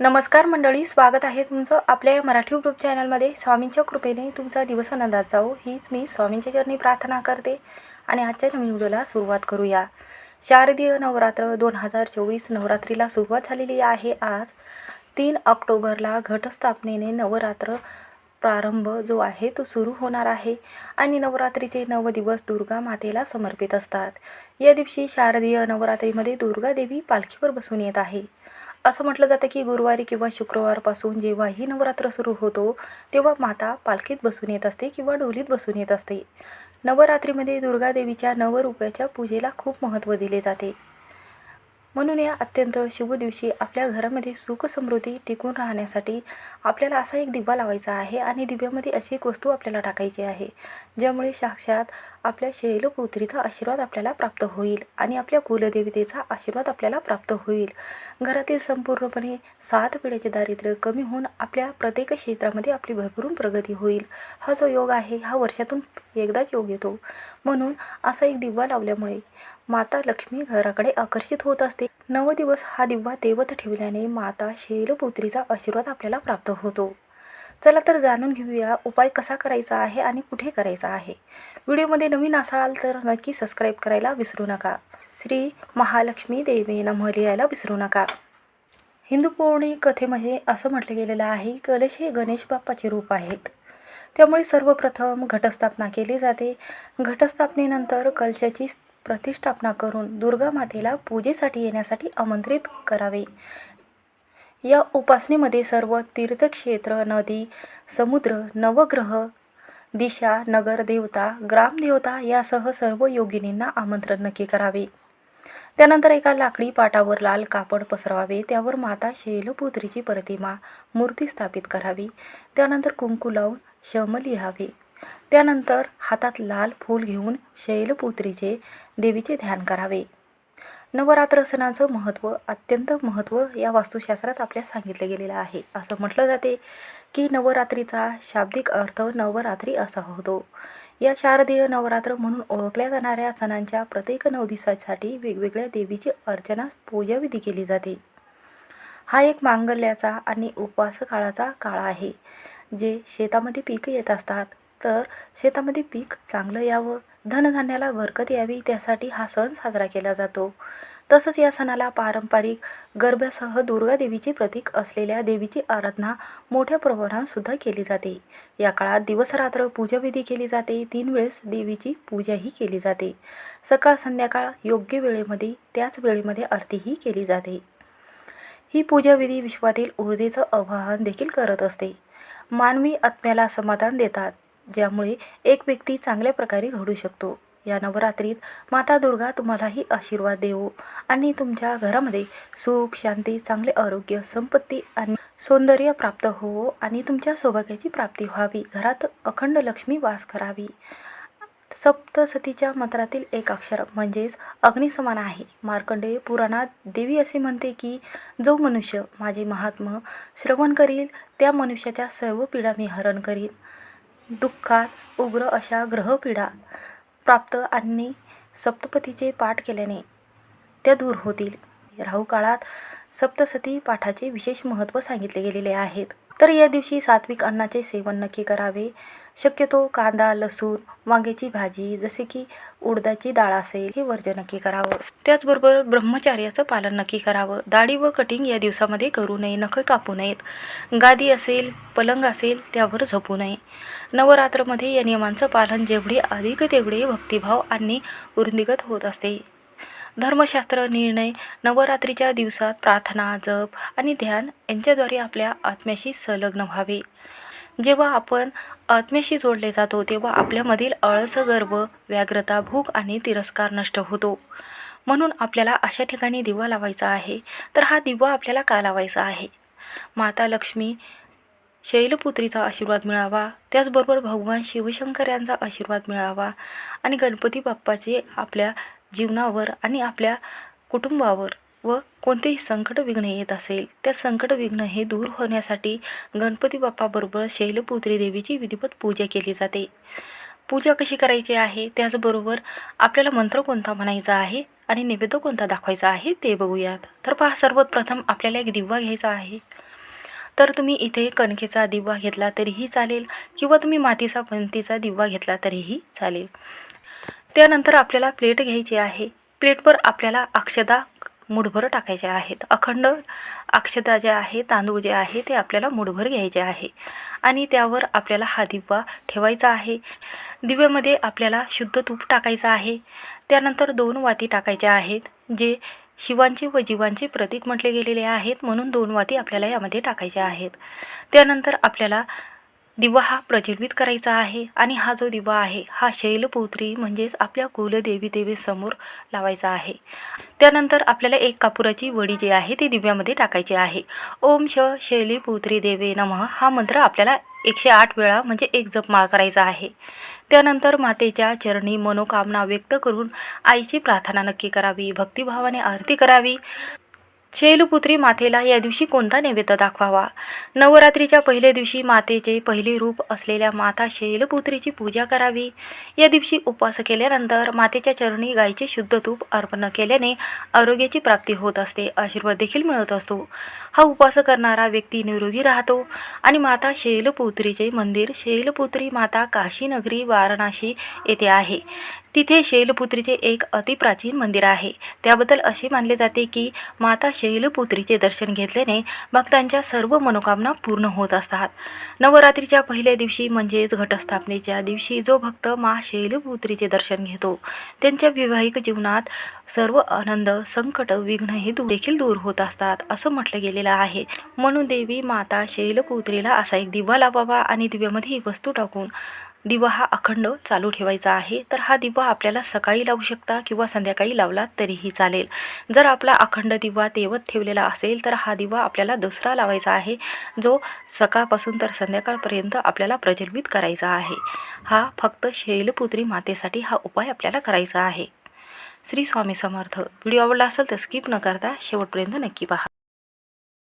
नमस्कार मंडळी स्वागत आहे तुमचं आपल्या या मराठी यूट्यूब चॅनलमध्ये स्वामींच्या कृपेने तुमचा दिवस आनंदात जाऊ हीच मी स्वामींच्या चरणी प्रार्थना करते आणि आजच्या नवीन व्हिडिओला सुरुवात करूया. शारदीय नवरात्र दोन हजार चोवीस नवरात्रीला सुरुवात झालेली आहे. आज तीन ऑक्टोबरला घटस्थापनेने नवरात्र प्रारंभ जो आहे तो सुरू होणार आहे आणि नवरात्रीचे नव दिवस दुर्गा मातेला समर्पित असतात. या दिवशी शारदीय नवरात्रीमध्ये दुर्गा देवी पालखीवर बसून येत आहे. असं म्हटलं जातं की गुरुवारी किंवा शुक्रवारपासून जेव्हाही नवरात्र सुरू होतो तेव्हा माता पालखीत बसून येत असते किंवा डोलीत बसून येत असते. नवरात्रीमध्ये दुर्गा देवीच्या नवरूपाच्या पूजेला खूप महत्त्व दिले जाते. म्हणून या अत्यंत शुभ दिवशी आपल्या घरामध्ये सुख समृद्धी टिकून राहण्यासाठी आपल्याला असा एक दिवा लावायचा आहे आणि दिव्यामध्ये अशी एक वस्तू आपल्याला टाकायची आहे ज्यामुळे साक्षात आपल्या शैलपुत्रीचा आशीर्वाद आपल्याला प्राप्त होईल आणि आपल्या कुलदेवतेचा आशीर्वाद आपल्याला प्राप्त होईल. घरातील संपूर्णपणे सात पिढ्याचे दारिद्र्य कमी होऊन आपल्या प्रत्येक क्षेत्रामध्ये आपली भरभरून प्रगती होईल. हा जो योग आहे हा वर्षातून एकदाच योग येतो. म्हणून असा एक दिवा लावल्यामुळे माता लक्ष्मी घराकडे आकर्षित होत असते. नव दिवस हा दिवा देवत ठेवल्याने माता शैलपुत्रीचा आशीर्वाद आपल्याला प्राप्त होतो. चला तर जाणून घेऊया उपाय कसा करायचा आहे आणि कुठे करायचा आहे. व्हिडिओमध्ये नवीन असाल तर नक्की सबस्क्राईब करायला विसरू नका. श्री महालक्ष्मी देवी नमः लिहायला विसरू नका. हिंदू पौराणिक कथेमध्ये असं म्हटलं गेलेलं आहे कलश हे गणेश बाप्पाचे रूप आहेत. त्यामुळे सर्वप्रथम घटस्थापना केली जाते. घटस्थापनेनंतर कलशाची प्रतिष्ठापना करून दुर्गा मातेला पूजेसाठी येण्यासाठी आमंत्रित करावे. या उपासनेमध्ये सर्व तीर्थक्षेत्र नदी समुद्र नवग्रह दिशा नगर देवता ग्रामदेवता यासह सर्व योगिनींना आमंत्रण नक्की करावे. त्यानंतर एका लाकडी पाटावर लाल कापड पसरवावे त्यावर माता शैलपुत्रीची प्रतिमा मूर्ती स्थापित करावी त्यानंतर कुंकू लावून शम लिहावे. त्यानंतर हातात लाल फूल घेऊन शैलपुत्रीचे देवीचे ध्यान करावे. नवरात्र सणाचं महत्त्व अत्यंत महत्त्व या वास्तुशास्त्रात आपल्यास सांगितलं गेलेलं आहे. असं म्हटलं जाते की नवरात्रीचा शाब्दिक अर्थ नवरात्री असा होतो. या शारदीय नवरात्र म्हणून ओळखल्या जाणाऱ्या सणांच्या प्रत्येक नऊ दिवसासाठी वेगवेगळ्या देवीची अर्चना पूजाविधी केली जाते. हा एक मांगल्याचा आणि उपवास काळाचा काळ आहे जे शेतामध्ये पीक येत असतात. तर शेतामध्ये पीक चांगलं यावं. धनधान्याला बरकत यावी त्यासाठी हा सण साजरा केला जातो. तसंच या सणाला पारंपरिक गरब्यासह दुर्गा देवीचे प्रतीक असलेल्या देवीची आराधना मोठ्या प्रमाणात सुद्धा केली जाते. या काळात दिवसरात्र पूजाविधी केली जाते. तीन वेळेस देवीची पूजाही केली जाते. सकाळ संध्याकाळ योग्य वेळेमध्ये त्याच वेळेमध्ये आरतीही केली जाते. ही पूजाविधी विश्वातील ऊर्जेचं आवाहन देखील करत असते. मानवी आत्म्याला समाधान देतात. ज्यामुळे एक व्यक्ती चांगल्या प्रकारे घडू शकतो. या नवरात्रीत माता दुर्गा तुम्हालाही आशीर्वाद देवो आणि तुमच्या घरामध्ये सुख शांती चांगले आरोग्य संपत्ती आणि सौंदर्य प्राप्त होवो आणि तुमच्या सौभाग्याची प्राप्ती व्हावी. घरात अखंड लक्ष्मी वास करावी. सप्तसतीच्या मंत्रातील एक अक्षर म्हणजेच अग्निसमान आहे. मार्कंडेय पुराणात देवी असे म्हणते की जो मनुष्य माझे महात्म श्रवण करील त्या मनुष्याच्या सर्व पीडा मी हरण करीन. दुःखात उग्र अशा ग्रहपीडा प्राप्त आणि सप्तपतीचे पाठ केल्याने त्या दूर होतील. राहू काळात सप्तसती पाठाचे विशेष महत्त्व सांगितले गेलेले आहेत. तर या दिवशी सात्विक अन्नाचे सेवन नक्की करावे. शक्यतो कांदा लसूण वांग्याची भाजी जसे की उडदाची डाळ असेल हे वर्ज नक्की करावं. त्याचबरोबर ब्रह्मचार्याचं पालन नक्की करावं. दाढी व कटिंग या दिवसामध्ये करू नये नख कापू नयेत. गादी असेल पलंग असेल त्यावर झोपू नये. नवरात्रमध्ये या नियमांचं पालन जेवढे अधिक तेवढे भक्तिभाव आणि वृंदिगत होत असते. धर्मशास्त्र निर्णय नवरात्रीच्या दिवसात प्रार्थना जप आणि ध्यान यांच्याद्वारे आपल्या आत्म्याशी संलग्न व्हावे. जेव्हा आपण आत्म्याशी जोडले जातो तेव्हा आपल्यामधील अळस गर्व व्याग्रता भूक आणि तिरस्कार नष्ट होतो. म्हणून आपल्याला अशा ठिकाणी दिवा लावायचा आहे तर हा दिवा आपल्याला का लावायचा आहे? माता लक्ष्मी शैलपुत्रीचा आशीर्वाद मिळावा त्याचबरोबर भगवान शिवशंकर यांचा आशीर्वाद मिळावा आणि गणपती बाप्पाचे आपल्या जीवनावर आणि आपल्या कुटुंबावर व कोणतेही संकट विघ्न येत असेल त्या संकट विघ्न हे दूर होण्यासाठी गणपती बाप्पाबरोबर शैलपुत्री देवीची विधिवत पूजा केली जाते. पूजा कशी करायची आहे? त्याचबरोबर आपल्याला मंत्र कोणता म्हणायचा आहे आणि नैवेद्य कोणता दाखवायचा आहे ते बघूयात. तर पहा सर्वप्रथम आपल्याला एक दिवा घ्यायचा आहे. तर तुम्ही इथे कणकेचा दिवा घेतला तरीही चालेल किंवा तुम्ही मातीचा पंतीचा दिवा घेतला तरीही चालेल. त्यानंतर आपल्याला प्लेट घ्यायची आहे. प्लेटवर आपल्याला अक्षदा मुठभर टाकायच्या आहेत. अखंड अक्षदा जे आहे तांदूळ जे आहे ते आपल्याला मुठभर घ्यायचे आहे. आणि त्यावर आपल्याला हा दिवा ठेवायचा आहे. दिव्यामध्ये आपल्याला शुद्ध तूप टाकायचं आहे. त्यानंतर दोन वाती टाकायच्या आहेत जे शिवांचे व जीवांचे प्रतीक म्हटले गेलेले आहेत. म्हणून दोन वाती आपल्याला यामध्ये टाकायच्या आहेत. त्यानंतर आपल्याला दिवा हा प्रज्वलित करायचा आहे आणि हा जो दिवा आहे हा शैलपुत्री म्हणजेच आपल्या कुलदेवी देवीसमोर लावायचा आहे. त्यानंतर आपल्याला एक कापुराची वडी जी आहे ती दिव्यामध्ये टाकायची आहे. ओम श शैलीपुत्री देवे नमः हा मंत्र आपल्याला एकशे आठ वेळा म्हणजे एक जपमाळ करायचा आहे. त्यानंतर मातेच्या चरणी मनोकामना व्यक्त करून आईची प्रार्थना नक्की करावी भक्तिभावाने आरती करावी. शैलपुत्री मातेला या दिवशी कोणता नैवेद्य दाखवावा? नवरात्रीच्या पहिल्या दिवशी मातेचे पहिले रूप असलेल्या माता शैलपुत्रीची पूजा करावी. या दिवशी उपवास केल्यानंतर मातेच्या चरणी गायीचे शुद्ध तूप अर्पण केल्याने आरोग्याची प्राप्ती होत असते आशीर्वाद देखील मिळत असतो. हा उपवास करणारा व्यक्ती निरोगी राहतो आणि माता शैलपुत्रीचे मंदिर शैलपुत्री माता काशीनगरी वाराणसी येथे आहे. तिथे शैलपुत्रीचे एक अतिप्राचीन मंदिर आहे. त्याबद्दल असे मानले जाते की माता शैलपुत्रीचे दर्शन घेतल्याने भक्तांच्या सर्व मनोकामना पूर्ण होत असतात. नवरात्रीच्या पहिल्या दिवशी म्हणजेच घटस्थापनेच्या दिवशी जो भक्त मा शैलपुत्रीचे दर्शन घेतो त्यांच्या वैवाहिक जीवनात सर्व आनंद संकट विघ्न हे देखील दूर होत असतात असं म्हटलं गेलेलं आहे. म्हणून देवी माता शैलपुत्रीला असा एक दिवा लावावा आणि दिव्यामध्ये ही वस्तू टाकून दिवा हा अखंड चालू ठेवायचा आहे. तर हा दिवा आपल्याला सकाळी लावू शकता किंवा संध्याकाळी लावला तरीही चालेल. जर आपला अखंड दिवा तेवत ठेवलेला असेल तर हा दिवा आपल्याला दुसरा लावायचा आहे जो सकाळपासून तर संध्याकाळपर्यंत आपल्याला प्रज्वलित करायचा आहे. हा फक्त शैलपुत्री मातेसाठी हा उपाय आपल्याला करायचा आहे. श्री स्वामी समर्थ. व्हिडिओ आवडला असेल तर स्किप न करता शेवटपर्यंत नक्की पहा.